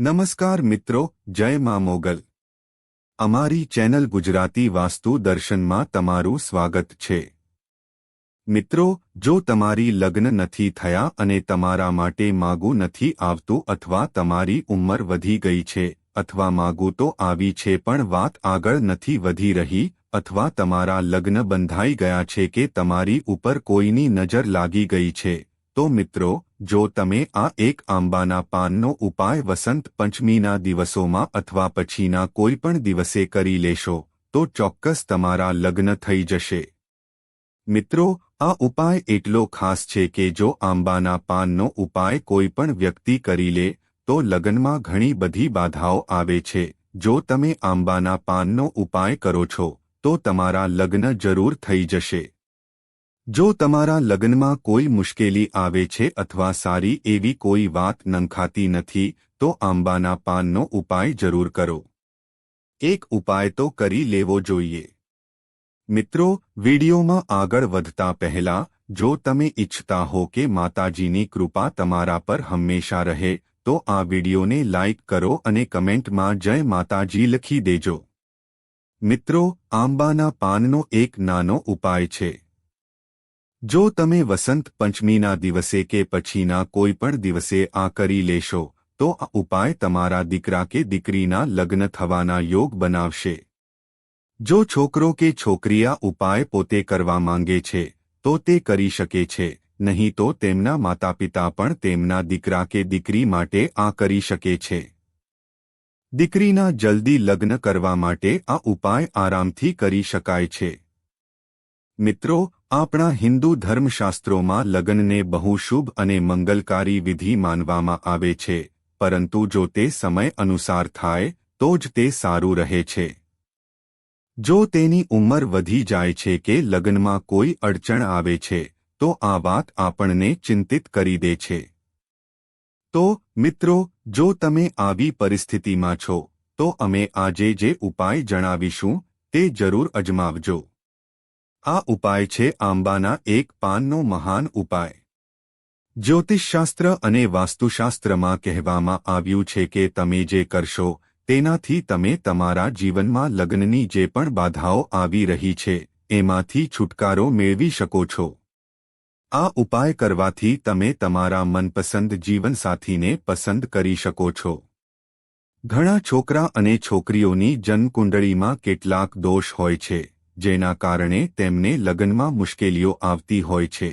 નમસ્કાર મિત્રો, જય મા મોગલ. અમારી ચેનલ ગુજરાતી વાસ્તુ દર્શનમાં તમારું સ્વાગત છે. મિત્રો, જો તમારી લગ્ન નથી થયા અને તમારા માટે માગું નથી આવતું અથવા તમારી ઉંમર વધી ગઈ છે અથવા માગું તો આવી છે પણ વાત આગળ નથી વધી રહી અથવા તમારા લગ્ન બંધાઈ ગયા છે કે તમારી ઉપર કોઈની નજર લાગી ગઈ છે. તો મિત્રો, જો તમે આ એક આંબાના પાનનો ઉપાય વસંત પંચમીના દિવસોમાં અથવા પછીના કોઈપણ દિવસે કરી લેશો, તો ચોક્કસ તમારા લગ્ન થઈ જશે. મિત્રો, આ ઉપાય એટલો ખાસ છે કે જો આંબાના પાનનો ઉપાય કોઈપણ વ્યક્તિ કરી લે, તો લગ્નમાં ઘણી બધી બાધાઓ આવે છે. જો તમે આંબાના પાનનો ઉપાય કરો છો, તો તમારા લગ્ન જરૂર થઈ જશે. જો તમારા લગ્નમાં કોઈ મુશ્કેલી આવે છે અથવા સારી એવી કોઈ વાત નંખાતી નથી, તો આંબાના પાનનો ઉપાય જરૂર કરો. એક ઉપાય તો કરી લેવો જોઈએ. મિત્રો, વિડીયોમાં આગળ વધતા પહેલા, જો તમે ઇચ્છતા હો કે માતાજીની કૃપા તમારા પર હંમેશા રહે, તો આ વિડીયોને લાઇક કરો અને કમેન્ટમાં જય માતાજી લખી દેજો. મિત્રો, આંબાના પાનનો એક નાનો ઉપાય છે. જો તમે વસંત પંચમીના દિવસે કે પછીના કોઈ પણ દિવસે આ કરી લેશો, તો આ ઉપાય તમારા દીકરા કે દીકરીના લગ્ન થવાના યોગ બનાવશે. જો છોકરો કે છોકરી આ ઉપાય પોતે કરવા માંગે છે, તો તે કરી શકે છે, નહીં તો તેમના માતાપિતા પણ તેમના દીકરા કે દીકરી માટે આ કરી શકે છે. દીકરીના જલ્દી લગ્ન કરવા માટે આ ઉપાય આરામથી કરી શકાય છે. મિત્રો આપણા હિન્દુ ધર્મશાસ્ત્રોમાં લગ્નને બહુ શુભ અને મંગલકારી વિધિ માનવામાં આવે છે, પરંતુ જો તે સમય અનુસાર થાય, તો જ તે સારું રહે છે. જો તેની ઉંમર વધી જાય છે કે લગ્નમાં કોઈ અડચણ આવે છે, તો આ વાત આપણને ચિંતિત કરી દે છે. તો, મિત્રો, જો તમે આવી પરિસ્થિતિમાં છો, તો અમે આજે જે ઉપાય જણાવીશું, તે જરૂર અજમાવજો. આ ઉપાય છે આંબાના એક પાનનો મહાન ઉપાય. જ્યોતિષશાસ્ત્ર અને વાસ્તુશાસ્ત્રમાં કહેવામાં આવ્યું છે કે તમે જે કરશો, તેનાથી તમે તમારા જીવનમાં લગ્નની જે પણ બાધાઓ આવી રહી છે, એમાંથી છુટકારો મેળવી શકો છો. આ ઉપાય કરવાથી તમે તમારા મનપસંદ જીવનસાથીને પસંદ કરી શકો છો. ઘણા છોકરા અને છોકરીઓની જન્મકુંડળીમાં કેટલાક દોષ હોય છે. જેના કારણે તેમને લગ્નમાં મુશ્કેલીઓ આવતી હોય છે.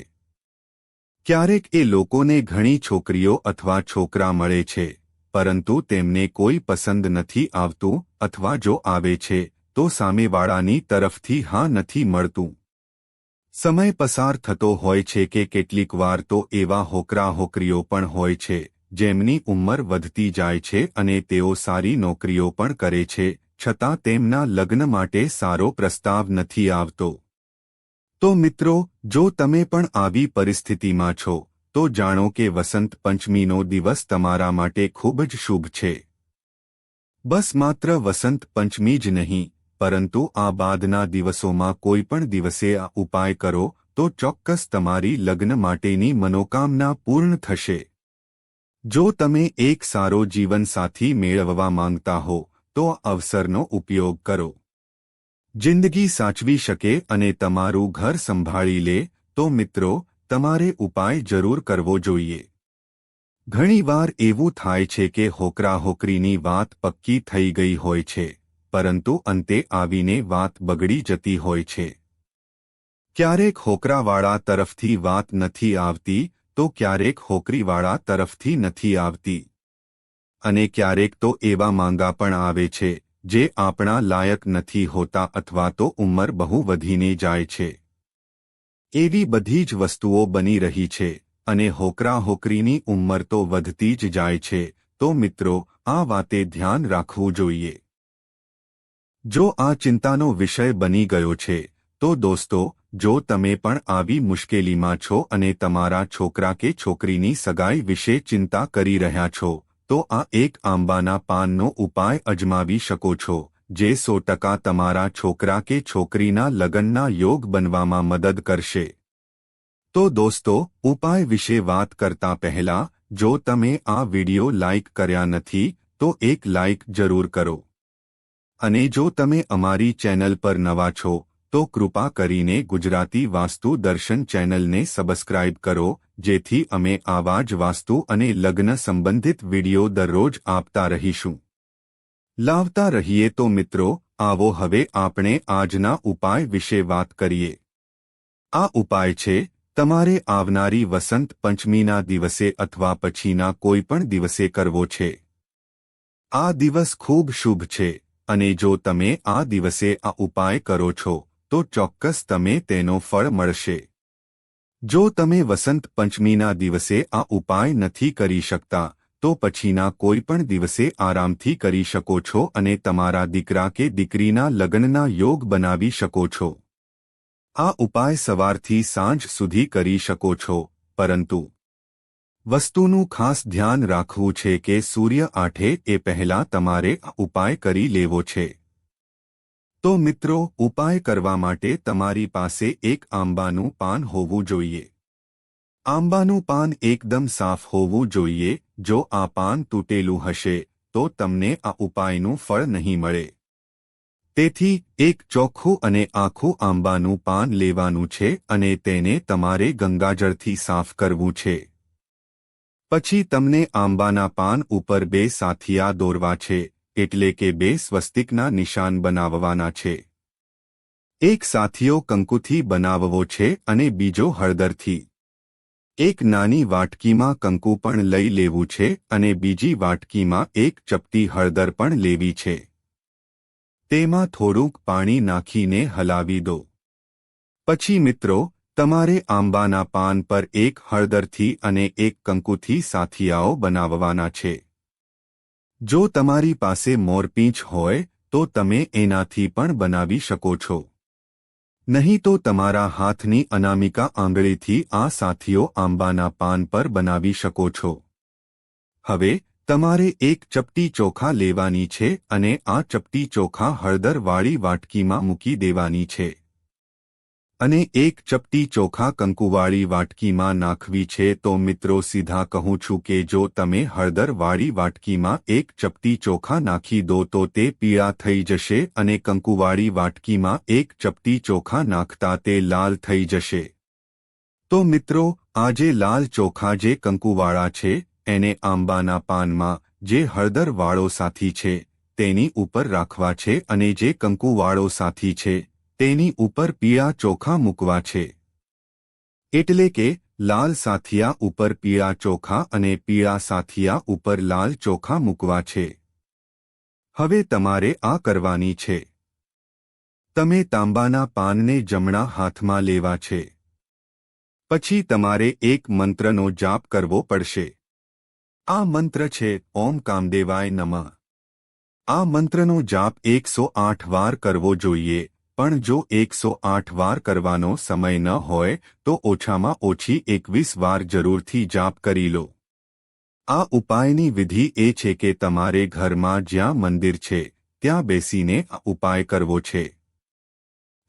ક્યારેક એ લોકોને ઘણી છોકરીઓ અથવા છોકરા મળે છે, પરંતુ તેમને કોઈ પસંદ નથી આવતું અથવા જો આવે છે, તો સામેવાળાની તરફથી હા નથી મળતું. સમય પસાર થતો હોય છે કે કેટલીક વાર તો એવા હોકરા હોકરીઓ પણ હોય છે, જેમની ઉંમર વધતી જાય છે અને તેઓ સારી નોકરીઓ પણ કરે છે છતાં તેમના લગ્ન માટે સારો પ્રસ્તાવ નથી આવતો. તો મિત્રો, જો તમે પણ આવી પરિસ્થિતિમાં છો, તો જાણો કે વસંત પંચમીનો દિવસ તમારા માટે ખૂબ જ શુભ છે. બસ માત્ર વસંત પંચમી જ નહીં, પરંતુ આ બાદના દિવસોમાં કોઈ પણ દિવસે આ ઉપાય કરો, તો ચોક્કસ તમારી લગ્ન માટેની મનોકામના પૂર્ણ થશે. જો તમે એક સારો જીવનસાથી મેળવવા માંગતા હો તો અવસરનો ઉપયોગ કરો. જિંદગી સાચવી શકે અને તમારું ઘર સંભાળી લે, તો મિત્રો, તમારે ઉપાય જરૂર કરવો જોઈએ. ઘણીવાર એવું થાય છે કે હોકરા હોકરીની વાત પક્કી થઈ ગઈ હોય છે, પરંતુ અંતે આવીને વાત બગડી જતી હોય છે. ક્યારેક હોકરાવાળા તરફથી વાત નથી આવતી, તો ક્યારેક હોકરીવાળા તરફથી નથી આવતી. અને ક્યારેક તો એવા માંગા પણ આવે છે, જે આપણા લાયક નથી હોતા અથવા તો ઉંમર બહુ વધીને જાય છે. એવી બધી જ વસ્તુઓ બની રહી છે, અને હોકરા હોકરીની ઉંમર તો વધતી જ જાય છે, તો મિત્રો, આ વાતે ધ્યાન રાખવું જોઈએ. જો આ ચિંતાનો વિષય બની ગયો છે, તો દોસ્તો, જો તમે પણ આવી મુશ્કેલીમાં છો અને તમારા છોકરા કે છોકરીની સગાઈ વિશે ચિંતા કરી રહ્યા છો તો આ એક આંબાના પાનનો ઉપાય અજમાવી શકો છો, જે સો ટકા તમારા છોકરા કે છોકરીના લગ્નના યોગ બનવામાં મદદ કરશે. તો દોસ્તો, ઉપાય વિશે વાત કરતા પહેલા, જો તમે આ વિડિયો લાઇક કર્યા નથી, તો એક લાઇક જરૂર કરો. અને જો તમે અમારી ચેનલ પર નવા છો, તો કૃપા કરીને ગુજરાતી વાસ્તુ દર્શન ચેનલને સબસ્ક્રાઇબ કરો જેથી અમે આવા જ વાસ્તુ અને લગ્ન સંબંધિત વિડિયો દરરોજ આપતા રહીશું. લાવતા રહીએ તો મિત્રો, આવો હવે આપણે આજના ઉપાય વિશે વાત કરીએ. આ ઉપાય છે, તમારે આવનારી વસંત પંચમીના દિવસે અથવા પછીના કોઈપણ દિવસે કરવો છે. આ દિવસ ખૂબ શુભ છે, અને જો તમે આ દિવસે આ ઉપાય કરો છો, તો ચોક્કસ તમે તેનો ફળ મળશે. જો તમે વસંત પંચમીના દિવસે આ ઉપાય નથી કરી શકતા, તો પછીના કોઈપણ દિવસે આરામથી કરી શકો છો અને તમારા દીકરા કે દીકરીના લગ્નના યોગ બનાવી શકો છો. આ ઉપાય સવારથી સાંજ સુધી કરી શકો છો, પરંતુ વસ્તુનું ખાસ ધ્યાન રાખવું છે કે સૂર્ય આઠે એ પહેલાં તમારે ઉપાય કરી લેવો છે. તો મિત્રો, ઉપાય કરવા માટે તમારી પાસે એક આંબાનું પાન હોવું જોઈએ. આંબાનું પાન એકદમ સાફ હોવું જોઈએ. જો આ પાન તૂટેલું હશે, તો તમને આ ઉપાયનું ફળ નહીં મળે. તેથી, એક ચોખ્ખું અને આખું આંબાનું પાન લેવાનું છે અને તેને તમારે ગંગાજળથી સાફ કરવું છે. પછી તમને આંબાના પાન ઉપર બે સાથિયા દોરવા છે. એટલે કે બે સ્વસ્તિકના નિશાન બનાવવાના છે. એક સાથીઓ કંકુથી બનાવવો છે અને બીજો હળદરથી. એક નાની વાટકીમાં કંકુ પણ લઈ લેવું છે અને બીજી વાટકીમાં એક ચપટી હળદર પણ લેવી છે. તેમાં થોડુંક પાણી નાખીને હલાવી દો. પછી મિત્રો, તમારે આંબાના પાન પર એક હળદરથી અને એક કંકુથી સાથિયાઓ બનાવવાના છે. જો તમારી પાસે મોરપીંછ હોય, તો તમે એનાથી પણ બનાવી શકો છો. નહીં તો તમારા હાથની અનામિકા આંગળીથી આ સાથીઓ આંબાના પાન પર બનાવી શકો છો. હવે, તમારે એક ચપટી ચોખા લેવાની છે અને આ ચપટી ચોખા હળદરવાળી વાટકીમાં મૂકી દેવાની છે. અને એક ચપટી ચોખા કંકુવાળી વાટકીમાં નાખવી છે તો મિત્રો સીધા કહું છું કે જો તમે હળદરવાળી વાટકીમાં એક ચપટી ચોખા નાખી દો તો તે પીળા થઈ જશે અને કંકુવાળી વાટકીમાં એક ચપટી ચોખા નાખતા તે લાલ થઈ જશે. તો મિત્રો આજે લાલ ચોખા જે કંકુવાળા છે, એને આંબાના પાનમાં જે હળદરવાળો સાથી છે, તેની ઉપર રાખવા છે અને જે કંકુવાળો સાથી છે તેની ઉપર પીળા ચોખા મૂકવા છે. એટલે કે, લાલ સાથિયા ઉપર પીળા ચોખા અને પીળા સાથિયા ઉપર લાલ ચોખા મૂકવા છે. હવે તમારે આ કરવાની છે. તમે તાંબાના પાનને જમણા હાથમાં લેવા છે. પછી તમારે એક મંત્રનો જાપ કરવો પડશે. આ મંત્ર છે, ઓમ કામદેવાય નમઃ. આ મંત્રનો જાપ એકસો આઠ વાર કરવો જોઈએ. પણ જો એકસો આઠ વાર કરવાનો સમય ન હોય, તો ઓછામાં ઓછી એકવીસ વાર જરૂરથી જાપ કરી લો. આ ઉપાયની વિધિ એ છે કે તમારે ઘરમાં જ્યાં મંદિર છે, ત્યાં બેસીને આ ઉપાય કરવો છે.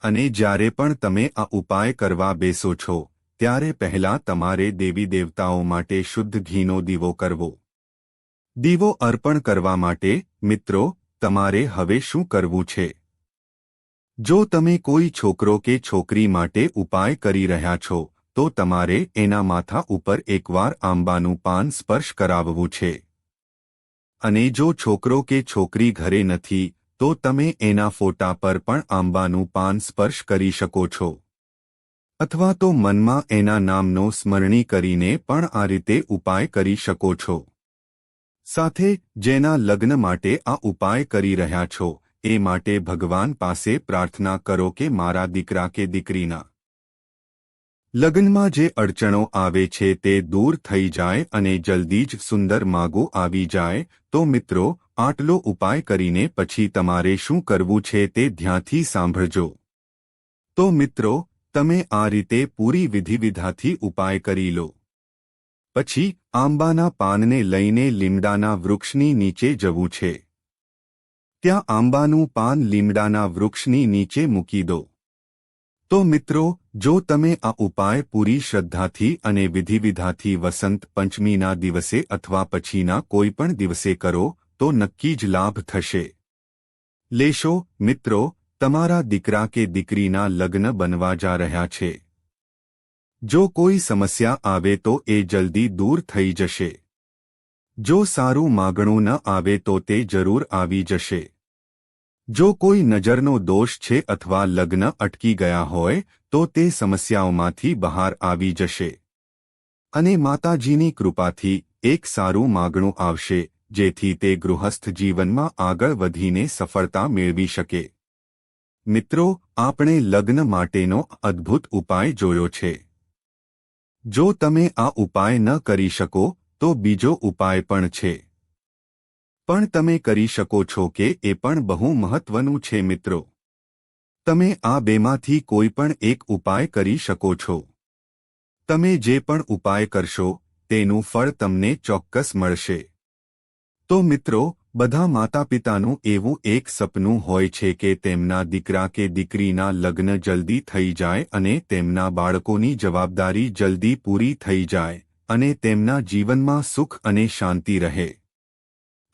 અને જ્યારે પણ તમે આ ઉપાય કરવા બેસો છો, ત્યારે પહેલા તમારે દેવી દેવતાઓ માટે શુદ્ધ ઘીનો દીવો કરવો. દીવો અર્પણ કરવા માટે, મિત્રો, તમારે હવે શું કરવું છે? જો તમે કોઈ છોકરો કે છોકરી માટે ઉપાય કરી રહ્યા છો, તો તમારે એના માથા ઉપર એકવાર આંબાનું પાન સ્પર્શ કરાવવું છે. અને જો છોકરો કે છોકરી ઘરે નથી, તો તમે એના ફોટા પર પણ આંબાનું પાન સ્પર્શ કરી શકો છો. અથવા તો મનમાં એના નામનો સ્મરણી કરીને પણ આ રીતે ઉપાય કરી શકો છો. સાથે, જેના લગ્ન માટે આ ઉપાય કરી રહ્યા છો એ માટે ભગવાન પાસે પ્રાર્થના કરો કે મારા દીકરા કે દીકરીના લગ્નમાં જે અડચણો આવે છે તે દૂર થઈ જાય અને જલ્દી જ સુંદર માગો આવી જાય, તો મિત્રો, આટલો ઉપાય કરીને પછી તમારે શું કરવું છે તે ધ્યાનથી સાંભળજો. તો મિત્રો, તમે આ રીતે પૂરી વિધિવિધાથી ઉપાય કરી લો. પછી આંબાના પાનને લઈને લીમડાના વૃક્ષની નીચે જવું છે. ત્યાં આંબાનું પાન લીમડાના વૃક્ષની નીચે મૂકી દો. તો મિત્રો, જો તમે આ ઉપાય પૂરી શ્રદ્ધાથી અને વિધિવિધાથી વસંત પંચમીના દિવસે અથવા પછીના કોઈપણ દિવસે કરો, તો નક્કી જ લાભ થશે. લેશો, મિત્રો, તમારા દીકરા કે દીકરીના લગ્ન બનવા જા રહ્યા છે. જો કોઈ સમસ્યા આવે તો એ જલ્દી દૂર થઈ જશે. જો સારું માગણું ન આવે તો તે જરૂર આવી જશે. જો કોઈ નજરનો દોષ છે અથવા લગ્ન અટકી ગયા હોય, તો તે સમસ્યાઓમાંથી બહાર આવી જશે. અને માતાજીની કૃપાથી એક સારું માગણું આવશે, જેથી તે ગૃહસ્થ જીવનમાં આગળ વધીને સફળતા મેળવી શકે. મિત્રો, આપણે લગ્ન માટેનો અદ્ભુત ઉપાય જોયો છે. જો તમે આ ઉપાય ન કરી શકો તો બીજો ઉપાય પણ છે. પણ તમે કરી શકો છો કે એ પણ બહુ મહત્વનું છે મિત્રો. તમે આ બેમાંથી કોઈ પણ એક ઉપાય કરી શકો છો. તમે જે પણ ઉપાય કરશો, તેનું ફળ તમને ચોક્કસ મળશે. તો મિત્રો, બધા માતાપિતાનું એવું એક સપનું હોય છે કે તેમના દીકરા કે દીકરીના લગ્ન જલ્દી થઈ જાય અને તેમના બાળકોની જવાબદારી જલ્દી પૂરી થઈ જાય. અને તેમના જીવનમાં સુખ અને શાંતિ રહે.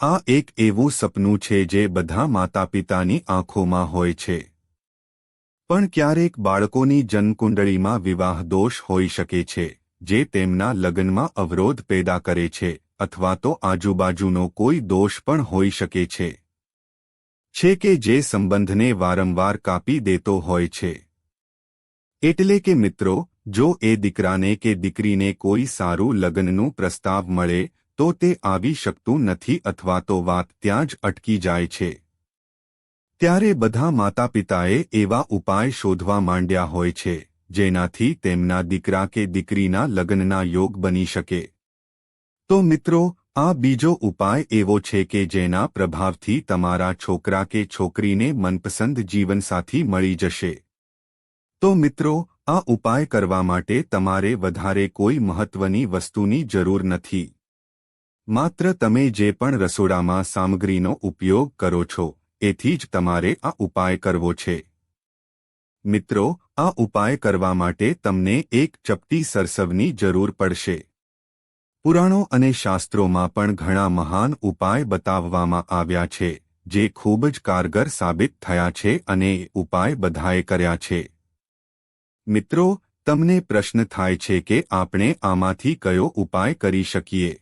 આ એક એવું સપનું છે જે બધા માતાપિતાની આંખોમાં હોય છે. પણ ક્યારેક બાળકોની જન્મકુંડળીમાં વિવાહ દોષ હોઈ શકે છે, જે તેમના લગ્નમાં અવરોધ પેદા કરે છે, અથવા તો આજુબાજુનો કોઈ દોષ પણ હોઈ શકે છે. છે કે જે સંબંધને વારંવાર કાપી દેતો હોય છે. એટલે કે મિત્રો જો એ દીકરાને કે દીકરીને કોઈ સારું લગ્નનું પ્રસ્તાવ મળે, તો તે આવી શકતું નથી અથવા તો વાત ત્યાં જ અટકી જાય છે. ત્યારે બધા માતાપિતાએ એવા ઉપાય શોધવા માંડ્યા હોય છે, જેનાથી તેમના દીકરા કે દીકરીના લગ્નના યોગ બની શકે. તો મિત્રો, આ બીજો ઉપાય એવો છે કે જેના પ્રભાવથી તમારા છોકરા કે છોકરીને મનપસંદ જીવનસાથી મળી જશે. તો મિત્રો આ ઉપાય કરવા માટે તમારે વધારે કોઈ મહત્વની વસ્તુની જરૂર નથી. માત્ર તમે જે પણ રસોડામાં સામગ્રીનો ઉપયોગ કરો છો, એથી જ તમારે આ ઉપાય કરવો છે. મિત્રો, આ ઉપાય કરવા માટે તમને એક ચપટી સરસવની જરૂર પડશે. પુરાણો અને શાસ્ત્રોમાં પણ ઘણા મહાન ઉપાય બતાવવામાં આવ્યા છે, જે ખૂબ જ કારગર સાબિત થયા છે અને ઉપાય બધાએ કર્યા છે. મિત્રો, તમને પ્રશ્ન થાય છે કે આપણે આમાંથી કયો ઉપાય કરી શકીએ?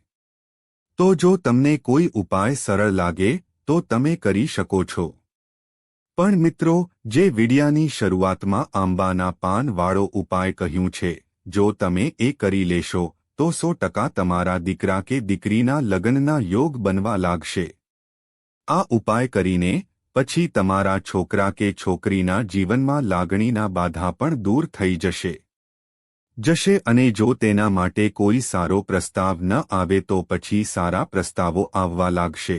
તો જો તમને કોઈ ઉપાય સરળ લાગે, તો તમે કરી શકો છો. પણ મિત્રો, જે વિડિયાની શરૂઆતમાં આંબાના પાનવાળો ઉપાય કહ્યું છે, જો તમે એ કરી લેશો, તો સો ટકા તમારા દીકરા કે દીકરીના લગ્નના યોગ બનવા લાગશે. આ ઉપાય કરીને પછી તમારા છોકરા કે છોકરીના જીવનમાં લાગણીના બાધા પણ દૂર થઈ જશે. જશે અને જો તેના માટે કોઈ સારો પ્રસ્તાવ ન આવે તો પછી સારા પ્રસ્તાવો આવવા લાગશે.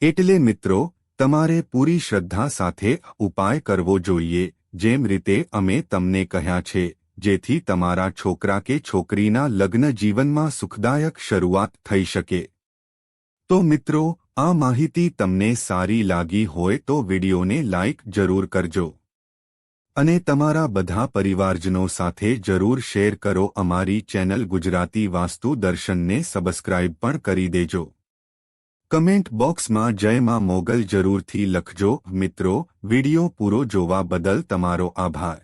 એટલે મિત્રો, તમારે પૂરી શ્રદ્ધા સાથે ઉપાય કરવો જોઈએ, જેમ રીતે અમે તમને કહ્યા છે, જેથી તમારા છોકરા કે છોકરીના લગ્ન જીવનમાં સુખદાયક શરૂઆત થઈ શકે. તો મિત્રો આ માહિતી તમને સારી લાગી હોય તો વિડીયોને લાઇક જરૂર કરજો. અને તમારા બધા પરિવારજનો સાથે જરૂર શેર કરો અમારી ચેનલ ગુજરાતી વાસ્તુ દર્શનને સબસ્ક્રાઇબ પણ કરી દેજો. કમેન્ટ બોક્સમાં જયમાં મોગલ જરૂરથી લખજો. મિત્રો, વિડિયો પૂરો જોવા બદલ તમારો આભાર.